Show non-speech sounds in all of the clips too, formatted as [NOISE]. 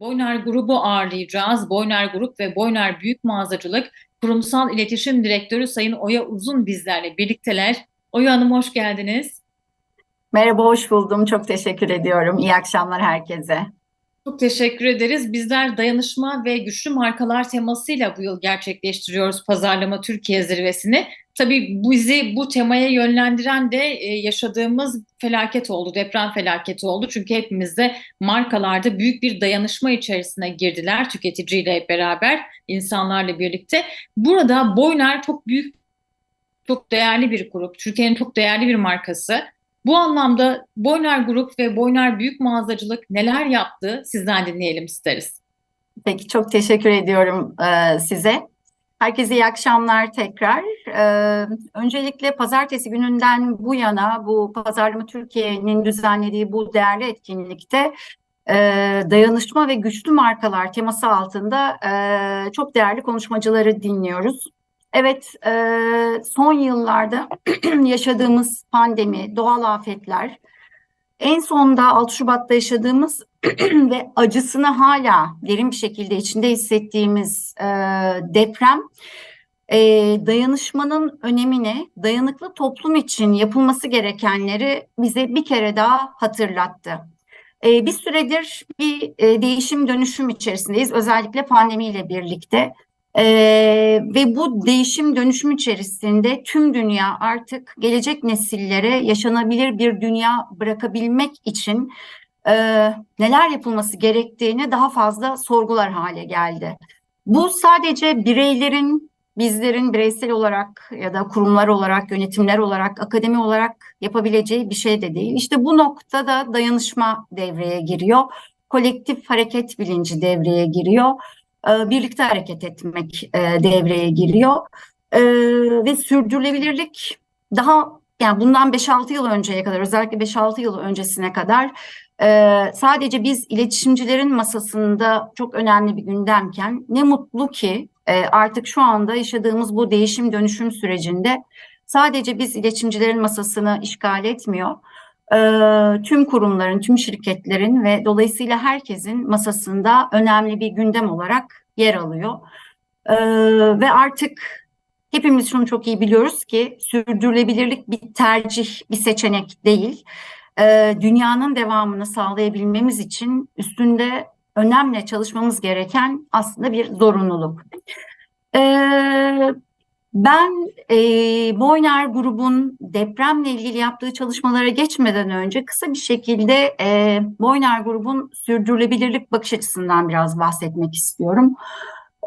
Boyner Grubu ağırlayacağız. Boyner Grup ve Boyner Büyük Mağazacılık Kurumsal İletişim Direktörü Sayın Oya Uzun bizlerle birlikteler. Oya Hanım hoş geldiniz. Merhaba, hoş buldum. Çok teşekkür ediyorum. İyi akşamlar herkese. Çok teşekkür ederiz. Bizler dayanışma ve güçlü markalar temasıyla bu yıl gerçekleştiriyoruz Pazarlama Türkiye Zirvesi'ni. Tabii bizi bu temaya yönlendiren de e, yaşadığımız felaket oldu, deprem felaketi oldu. Çünkü hepimiz de markalarda büyük bir dayanışma içerisine girdiler tüketiciyle hep beraber, insanlarla birlikte. Burada Boyner çok büyük, çok değerli bir grup, Türkiye'nin çok değerli bir markası. Bu anlamda Boyner Grup ve Boyner Büyük Mağazacılık neler yaptı sizden dinleyelim isteriz. Peki, çok teşekkür ediyorum e, size. Herkese iyi akşamlar tekrar. E, öncelikle pazartesi gününden bu yana bu Pazarlama Türkiye'nin düzenlediği bu değerli etkinlikte e, dayanışma ve güçlü markalar teması altında e, çok değerli konuşmacıları dinliyoruz. Evet, e, son yıllarda [CLEARS THROAT] yaşadığımız pandemi, doğal afetler, en sonda 6 Şubat'ta yaşadığımız [CLEARS THROAT] ve acısını hala derin bir şekilde içinde hissettiğimiz e, deprem, e, dayanışmanın önemini, dayanıklı toplum için yapılması gerekenleri bize bir kere daha hatırlattı. E, bir süredir bir e, değişim dönüşüm içerisindeyiz, özellikle pandemiyle birlikte. Ee, ve bu değişim dönüşüm içerisinde tüm dünya artık gelecek nesillere yaşanabilir bir dünya bırakabilmek için e, neler yapılması gerektiğini daha fazla sorgular hale geldi. Bu sadece bireylerin, bizlerin bireysel olarak ya da kurumlar olarak, yönetimler olarak, akademi olarak yapabileceği bir şey de değil. İşte bu noktada dayanışma devreye giriyor, kolektif hareket bilinci devreye giriyor e, birlikte hareket etmek e, devreye giriyor. E, ve sürdürülebilirlik daha yani bundan 5-6 yıl önceye kadar özellikle 5-6 yıl öncesine kadar sadece biz iletişimcilerin masasında çok önemli bir gündemken ne mutlu ki artık şu anda yaşadığımız bu değişim dönüşüm sürecinde sadece biz iletişimcilerin masasını işgal etmiyor tüm kurumların, tüm şirketlerin ve dolayısıyla herkesin masasında önemli bir gündem olarak yer alıyor. Ve artık hepimiz şunu çok iyi biliyoruz ki sürdürülebilirlik bir tercih, bir seçenek değil. Dünyanın devamını sağlayabilmemiz için üstünde önemli çalışmamız gereken aslında bir zorunluluk. Ben e, Boyner grubun depremle ilgili yaptığı çalışmalara geçmeden önce kısa bir şekilde e, Boyner grubun sürdürülebilirlik bakış açısından biraz bahsetmek istiyorum.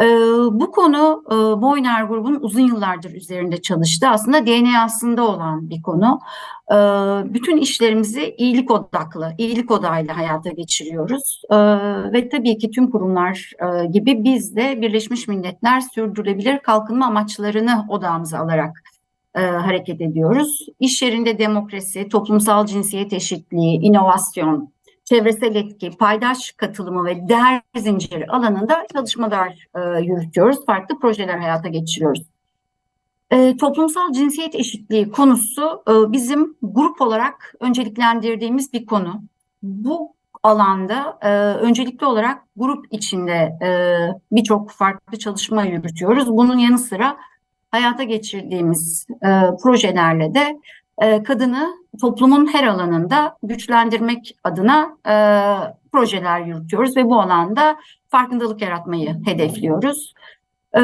E, bu konu e, Boyner grubun uzun yıllardır üzerinde çalıştı. Aslında DNA'sında olan bir konu. E, bütün işlerimizi iyilik odaklı, iyilik odayla hayata geçiriyoruz. E, ve tabii ki tüm kurumlar e, gibi biz de Birleşmiş Milletler sürdürülebilir kalkınma amaçlarını odağımıza alarak e, hareket ediyoruz. İş yerinde demokrasi, toplumsal cinsiyet eşitliği, inovasyon, çevresel etki, paydaş katılımı ve değer zinciri alanında çalışmalar e, yürütüyoruz. Farklı projeler hayata geçiriyoruz. E, toplumsal cinsiyet eşitliği konusu e, bizim grup olarak önceliklendirdiğimiz bir konu. Bu alanda e, öncelikli olarak grup içinde e, birçok farklı çalışma yürütüyoruz. Bunun yanı sıra hayata geçirdiğimiz e, projelerle de e, kadını toplumun her alanında güçlendirmek adına e, projeler yürütüyoruz ve bu alanda farkındalık yaratmayı hedefliyoruz. E,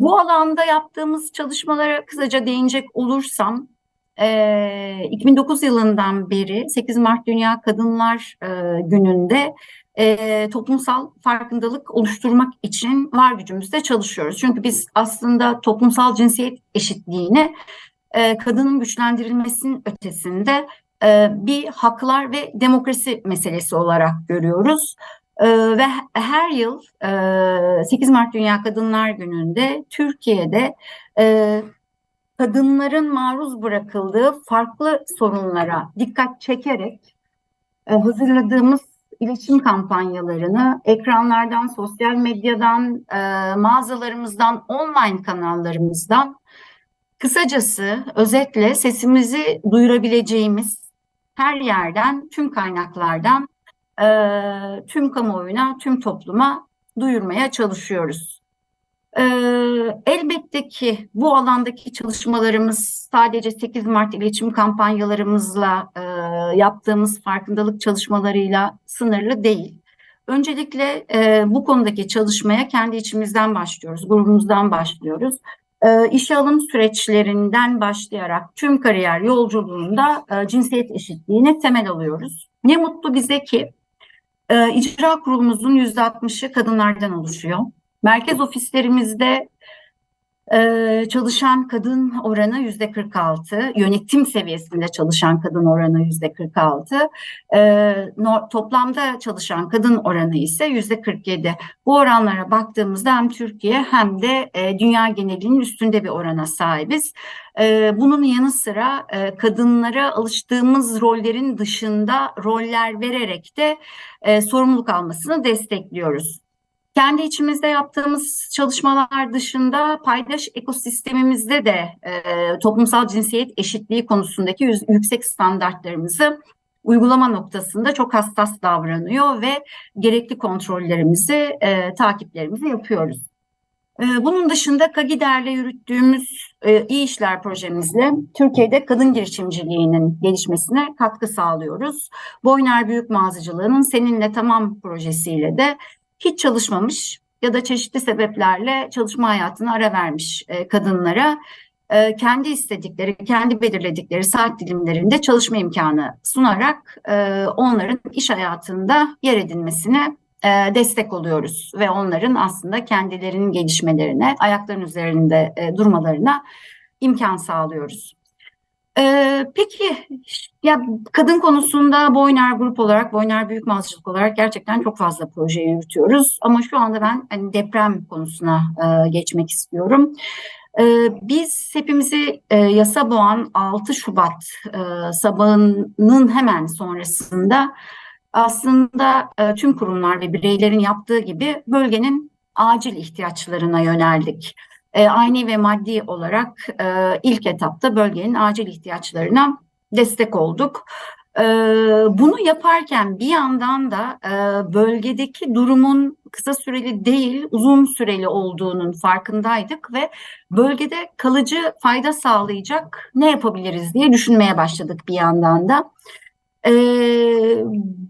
bu alanda yaptığımız çalışmalara kısaca değinecek olursam, e, 2009 yılından beri 8 Mart Dünya Kadınlar e, Günü'nde e, toplumsal farkındalık oluşturmak için var gücümüzle çalışıyoruz. Çünkü biz aslında toplumsal cinsiyet eşitliğini e, kadının güçlendirilmesinin ötesinde e, bir haklar ve demokrasi meselesi olarak görüyoruz. E, ve her yıl e, 8 Mart Dünya Kadınlar Günü'nde Türkiye'de e, kadınların maruz bırakıldığı farklı sorunlara dikkat çekerek e, hazırladığımız iletişim kampanyalarını ekranlardan, sosyal medyadan, e, mağazalarımızdan, online kanallarımızdan Kısacası, özetle sesimizi duyurabileceğimiz her yerden, tüm kaynaklardan e, tüm kamuoyuna, tüm topluma duyurmaya çalışıyoruz. E, elbette ki bu alandaki çalışmalarımız sadece 8 Mart iletişim kampanyalarımızla e, yaptığımız farkındalık çalışmalarıyla sınırlı değil. Öncelikle e, bu konudaki çalışmaya kendi içimizden başlıyoruz, grubumuzdan başlıyoruz. E, işe alım süreçlerinden başlayarak tüm kariyer yolculuğunda e, cinsiyet eşitliğine temel alıyoruz. Ne mutlu bize ki e, icra kurulumuzun %60'ı kadınlardan oluşuyor. Merkez ofislerimizde ee, çalışan kadın oranı yüzde 46, yönetim seviyesinde çalışan kadın oranı yüzde 46, ee, toplamda çalışan kadın oranı ise yüzde 47. Bu oranlara baktığımızda hem Türkiye hem de e, dünya genelinin üstünde bir orana sahibiz. Ee, bunun yanı sıra e, kadınlara alıştığımız rollerin dışında roller vererek de e, sorumluluk almasını destekliyoruz. Kendi içimizde yaptığımız çalışmalar dışında paydaş ekosistemimizde de e, toplumsal cinsiyet eşitliği konusundaki yüz, yüksek standartlarımızı uygulama noktasında çok hassas davranıyor ve gerekli kontrollerimizi, e, takiplerimizi yapıyoruz. E, bunun dışında Kagider'le yürüttüğümüz e, iyi işler projemizle Türkiye'de kadın girişimciliğinin gelişmesine katkı sağlıyoruz. Boyner Büyük Mağazacılığı'nın Seninle Tamam projesiyle de hiç çalışmamış ya da çeşitli sebeplerle çalışma hayatına ara vermiş e, kadınlara e, kendi istedikleri, kendi belirledikleri saat dilimlerinde çalışma imkanı sunarak e, onların iş hayatında yer edinmesine e, destek oluyoruz ve onların aslında kendilerinin gelişmelerine, ayaklarının üzerinde e, durmalarına imkan sağlıyoruz. Ee, peki ya kadın konusunda Boyner Grup olarak, Boyner Büyük Mağazacılık olarak gerçekten çok fazla proje yürütüyoruz. Ama şu anda ben hani deprem konusuna e, geçmek istiyorum. E, biz hepimizi e, yasa boğan 6 Şubat e, sabahının hemen sonrasında aslında e, tüm kurumlar ve bireylerin yaptığı gibi bölgenin acil ihtiyaçlarına yöneldik e, aynı ve maddi olarak e, ilk etapta bölgenin acil ihtiyaçlarına destek olduk. E, bunu yaparken bir yandan da e, bölgedeki durumun kısa süreli değil uzun süreli olduğunun farkındaydık ve bölgede kalıcı fayda sağlayacak ne yapabiliriz diye düşünmeye başladık bir yandan da. E,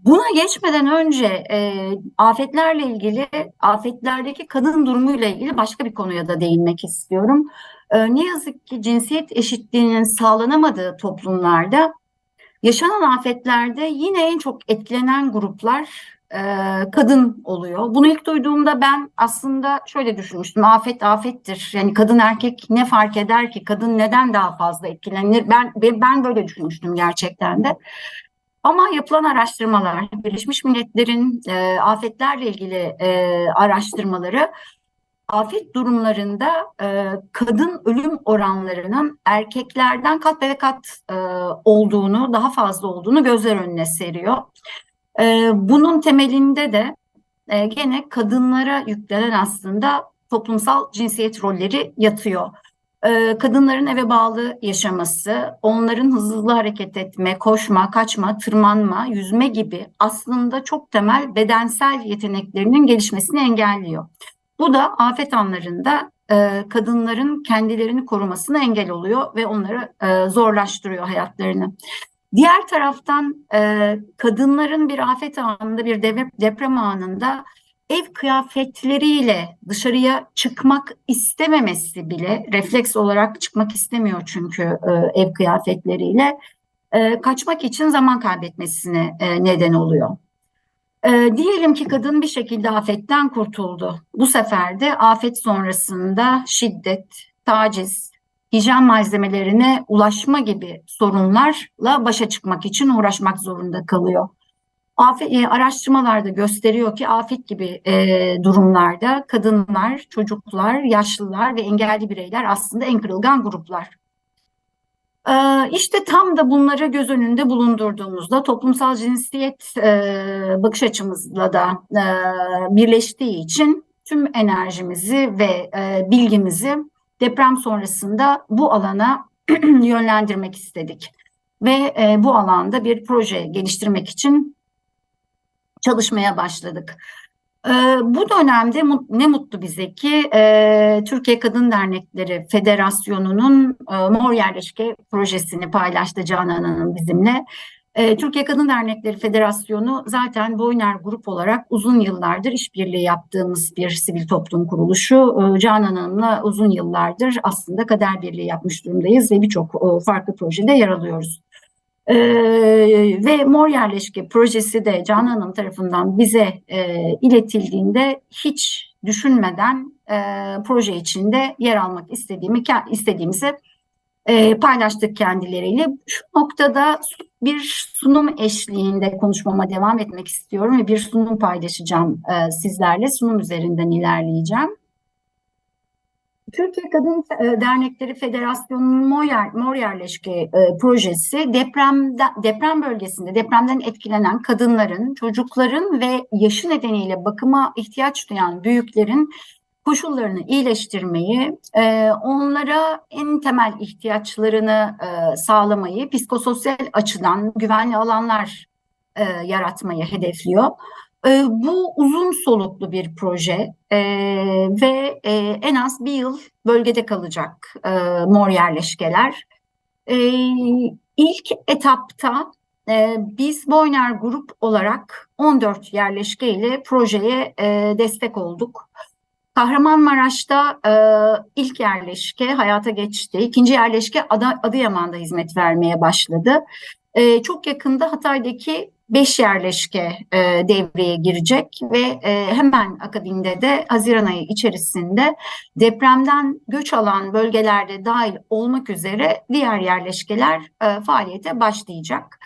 buna geçmeden önce e, afetlerle ilgili, afetlerdeki kadın durumuyla ilgili başka bir konuya da değinmek istiyorum. E, ne yazık ki cinsiyet eşitliğinin sağlanamadığı toplumlarda yaşanan afetlerde yine en çok etkilenen gruplar e, kadın oluyor. Bunu ilk duyduğumda ben aslında şöyle düşünmüştüm. Afet afettir. Yani kadın erkek ne fark eder ki? Kadın neden daha fazla etkilenir? Ben ben böyle düşünmüştüm gerçekten de. Ama yapılan araştırmalar, Birleşmiş Milletler'in e, afetlerle ilgili e, araştırmaları afet durumlarında e, kadın ölüm oranlarının erkeklerden kat be kat e, olduğunu, daha fazla olduğunu gözler önüne seriyor. E, bunun temelinde de e, gene kadınlara yüklenen aslında toplumsal cinsiyet rolleri yatıyor. Ee, kadınların eve bağlı yaşaması, onların hızlı hareket etme, koşma, kaçma, tırmanma, yüzme gibi aslında çok temel bedensel yeteneklerinin gelişmesini engelliyor. Bu da afet anlarında e, kadınların kendilerini korumasına engel oluyor ve onları e, zorlaştırıyor hayatlarını. Diğer taraftan e, kadınların bir afet anında, bir deprem anında ev kıyafetleriyle dışarıya çıkmak istememesi bile refleks olarak çıkmak istemiyor çünkü e, ev kıyafetleriyle e, kaçmak için zaman kaybetmesine e, neden oluyor. E, diyelim ki kadın bir şekilde afetten kurtuldu. Bu sefer de afet sonrasında şiddet, taciz, hijyen malzemelerine ulaşma gibi sorunlarla başa çıkmak için uğraşmak zorunda kalıyor. Afet, e, araştırmalar da gösteriyor ki afet gibi e, durumlarda kadınlar, çocuklar, yaşlılar ve engelli bireyler aslında en kırılgan gruplar. E, işte tam da bunları göz önünde bulundurduğumuzda toplumsal cinsiyet e, bakış açımızla da e, birleştiği için tüm enerjimizi ve e, bilgimizi deprem sonrasında bu alana [CLEARS THROAT] yönlendirmek istedik. Ve e, bu alanda bir proje geliştirmek için çalışmaya başladık. Ee, bu dönemde ne mutlu bize ki e, Türkiye Kadın Dernekleri Federasyonu'nun e, Mor Yerleşke projesini paylaştı Canan Hanım bizimle. E, Türkiye Kadın Dernekleri Federasyonu zaten Boyner Grup olarak uzun yıllardır işbirliği yaptığımız bir sivil toplum kuruluşu. E, Canan Hanım'la uzun yıllardır aslında kader birliği yapmış durumdayız ve birçok e, farklı projede yer alıyoruz. Ee, ve Mor Yerleşke projesi de Canan Hanım tarafından bize e, iletildiğinde hiç düşünmeden e, proje içinde yer almak istediğimi istediğimizi e, paylaştık kendileriyle. Şu noktada bir sunum eşliğinde konuşmama devam etmek istiyorum ve bir sunum paylaşacağım e, sizlerle. Sunum üzerinden ilerleyeceğim. Türkiye Kadın e, Dernekleri Federasyonu'nun Mor, Yer- e, projesi depremde, deprem bölgesinde depremden etkilenen kadınların, çocukların ve yaşı nedeniyle bakıma ihtiyaç duyan büyüklerin koşullarını iyileştirmeyi, e, onlara en temel ihtiyaçlarını sağlamayı, psikososyal açıdan güvenli alanlar yaratmayı hedefliyor. E, bu uzun soluklu bir proje e, ve e, en az bir yıl bölgede kalacak e, mor yerleşkeler. E, ilk etapta e, biz Boyner Grup olarak 14 yerleşke ile projeye e, destek olduk. Kahramanmaraş'ta e, ilk yerleşke hayata geçti. İkinci yerleşke Ada, Adıyaman'da hizmet vermeye başladı. E, çok yakında Hatay'daki beş yerleşke e, devreye girecek ve e, hemen akabinde de Haziran ayı içerisinde depremden göç alan bölgelerde dahil olmak üzere diğer yerleşkeler e, faaliyete başlayacak.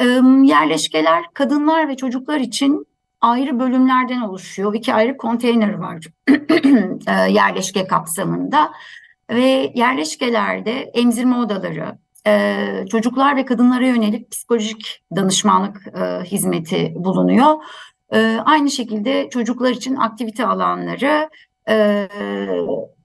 E, yerleşkeler kadınlar ve çocuklar için ayrı bölümlerden oluşuyor. İki ayrı konteyner var [CLEARS THROAT] e, yerleşke kapsamında ve yerleşkelerde emzirme odaları, e, çocuklar ve kadınlara yönelik psikolojik danışmanlık e, hizmeti bulunuyor. E, aynı şekilde çocuklar için aktivite alanları e,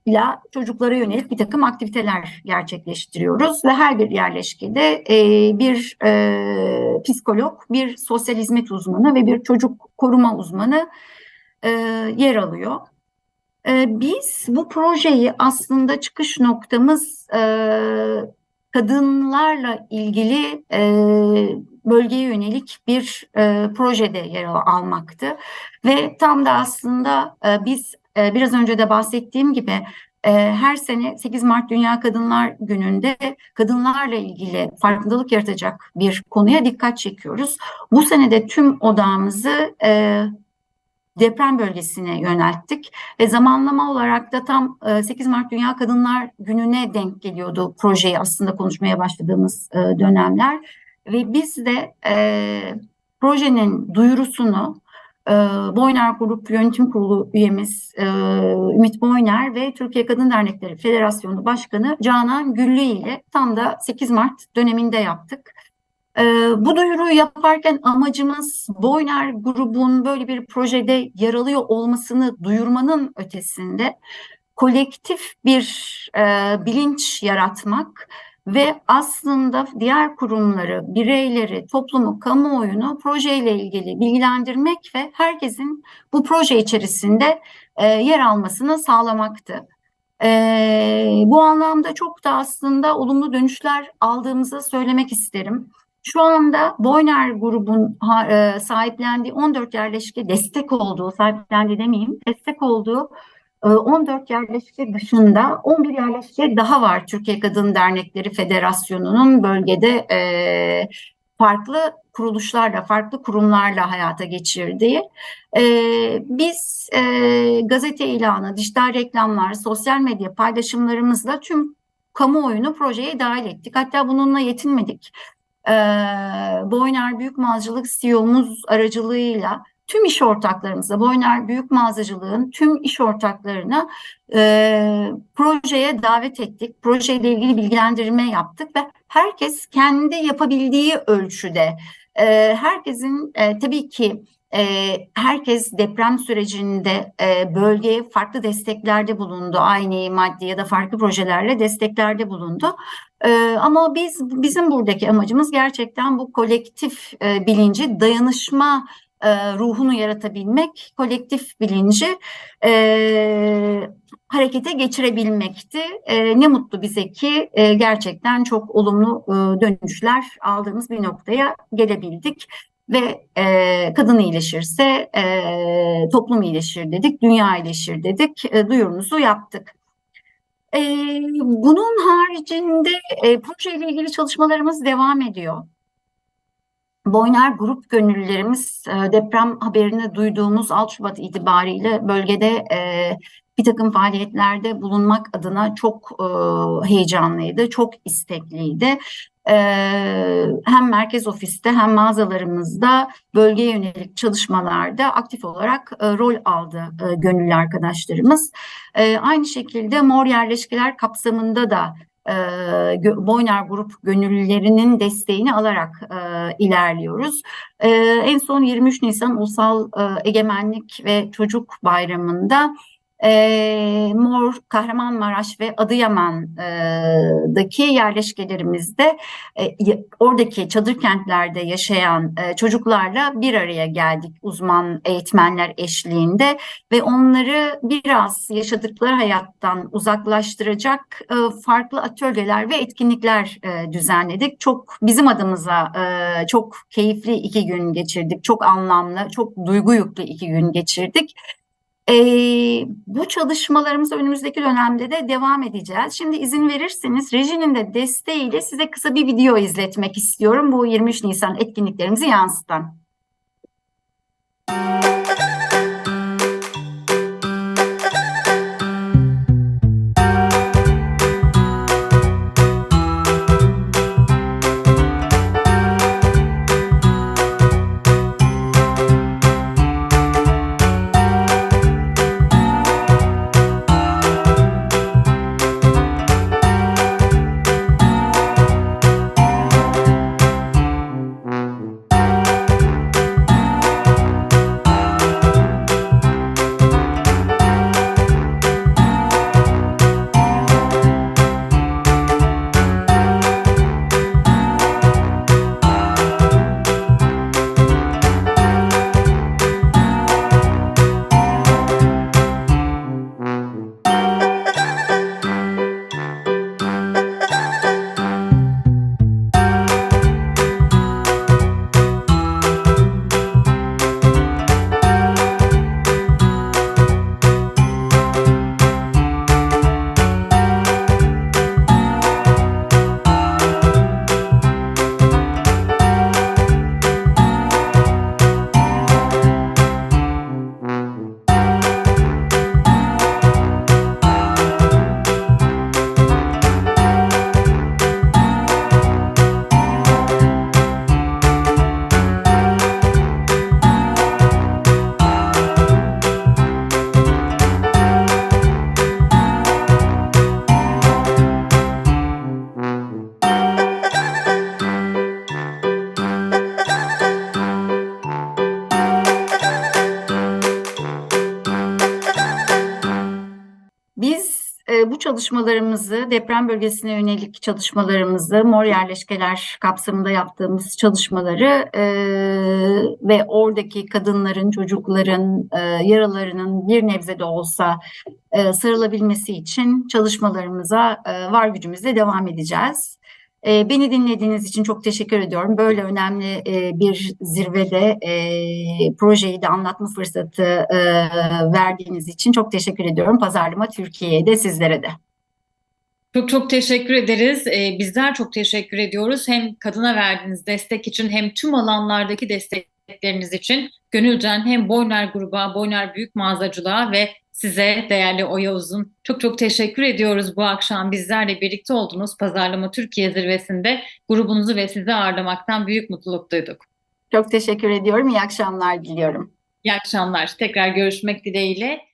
ile çocuklara yönelik bir takım aktiviteler gerçekleştiriyoruz ve her bir yerleşkede e, bir e, psikolog, bir sosyal hizmet uzmanı ve bir çocuk koruma uzmanı e, yer alıyor. Biz bu projeyi aslında çıkış noktamız kadınlarla ilgili e, bölgeye yönelik bir e, projede yer al- almaktı ve tam da aslında e, biz e, biraz önce de bahsettiğim gibi e, her sene 8 Mart Dünya Kadınlar Günü'nde kadınlarla ilgili farkındalık yaratacak bir konuya dikkat çekiyoruz. Bu sene de tüm odağımızı e, deprem bölgesine yönelttik ve zamanlama olarak da tam e, 8 Mart Dünya Kadınlar Günü'ne denk geliyordu projeyi aslında konuşmaya başladığımız e, dönemler ve biz de e, projenin duyurusunu e, Boyner Grup Yönetim Kurulu üyemiz e, Ümit Boyner ve Türkiye Kadın Dernekleri Federasyonu Başkanı Canan Güllü ile tam da 8 Mart döneminde yaptık. Bu duyuruyu yaparken amacımız Boyner grubun böyle bir projede yer alıyor olmasını duyurmanın ötesinde kolektif bir e, bilinç yaratmak ve aslında diğer kurumları, bireyleri, toplumu, kamuoyunu projeyle ilgili bilgilendirmek ve herkesin bu proje içerisinde e, yer almasını sağlamaktı. E, bu anlamda çok da aslında olumlu dönüşler aldığımızı söylemek isterim. Şu anda Boyner grubun e, sahiplendiği 14 yerleşke destek olduğu, sahiplendi demeyeyim, destek olduğu e, 14 yerleşke dışında 11 yerleşke daha var Türkiye Kadın Dernekleri Federasyonu'nun bölgede e, farklı kuruluşlarla, farklı kurumlarla hayata geçirdiği. E, biz e, gazete ilanı, dijital reklamlar, sosyal medya paylaşımlarımızla tüm kamuoyunu projeye dahil ettik. Hatta bununla yetinmedik. Ee, Boyner Büyük Mağazacılık CEO'muz aracılığıyla tüm iş ortaklarımıza, Boyner Büyük Mağazacılığın tüm iş ortaklarına e, projeye davet ettik. Projeyle ilgili bilgilendirme yaptık ve herkes kendi yapabildiği ölçüde, e, herkesin e, tabii ki e, herkes deprem sürecinde e, bölgeye farklı desteklerde bulundu. Aynı maddi ya da farklı projelerle desteklerde bulundu. Ee, ama biz bizim buradaki amacımız gerçekten bu kolektif e, bilinci dayanışma e, ruhunu yaratabilmek, kolektif bilinci e, harekete geçirebilmekti. E, ne mutlu bize ki e, gerçekten çok olumlu e, dönüşler aldığımız bir noktaya gelebildik. Ve e, kadın iyileşirse e, toplum iyileşir dedik, dünya iyileşir dedik, e, duyurumuzu yaptık. E, bunun haricinde e, projeyle ilgili çalışmalarımız devam ediyor. Boyner Grup gönüllülerimiz e, deprem haberini duyduğumuz 6 Şubat itibariyle bölgede e, bir takım faaliyetlerde bulunmak adına çok e, heyecanlıydı, çok istekliydi. E, hem merkez ofiste hem mağazalarımızda bölgeye yönelik çalışmalarda aktif olarak e, rol aldı e, gönüllü arkadaşlarımız. E, aynı şekilde mor yerleşkeler kapsamında da e, Boyner Grup gönüllülerinin desteğini alarak e, ilerliyoruz. E, en son 23 Nisan Ulusal e, Egemenlik ve Çocuk Bayramı'nda e, Mor, Kahramanmaraş ve Adıyaman'daki yerleşkelerimizde e, oradaki çadır kentlerde yaşayan e, çocuklarla bir araya geldik uzman eğitmenler eşliğinde ve onları biraz yaşadıkları hayattan uzaklaştıracak e, farklı atölyeler ve etkinlikler e, düzenledik. Çok bizim adımıza e, çok keyifli iki gün geçirdik. Çok anlamlı, çok duygu yüklü iki gün geçirdik. E, bu çalışmalarımız önümüzdeki dönemde de devam edeceğiz. Şimdi izin verirseniz rejinin de desteğiyle size kısa bir video izletmek istiyorum. Bu 23 Nisan etkinliklerimizi yansıtan. Biz çalışmalarımızı, deprem bölgesine yönelik çalışmalarımızı, mor yerleşkeler kapsamında yaptığımız çalışmaları e, ve oradaki kadınların, çocukların e, yaralarının bir nebze de olsa e, sarılabilmesi için çalışmalarımıza e, var gücümüzle devam edeceğiz. E, beni dinlediğiniz için çok teşekkür ediyorum. Böyle önemli e, bir zirvede e, projeyi de anlatma fırsatı e, verdiğiniz için çok teşekkür ediyorum. Pazarlama Türkiye'ye de sizlere de. Çok çok teşekkür ederiz. Ee, bizler çok teşekkür ediyoruz. Hem kadına verdiğiniz destek için hem tüm alanlardaki destekleriniz için gönülden hem Boyner Gruba, Boyner Büyük Mağazacılığa ve size değerli Oya Uzun çok çok teşekkür ediyoruz bu akşam bizlerle birlikte oldunuz. Pazarlama Türkiye zirvesinde grubunuzu ve sizi ağırlamaktan büyük mutluluk duyduk. Çok teşekkür ediyorum. İyi akşamlar diliyorum. İyi akşamlar. Tekrar görüşmek dileğiyle.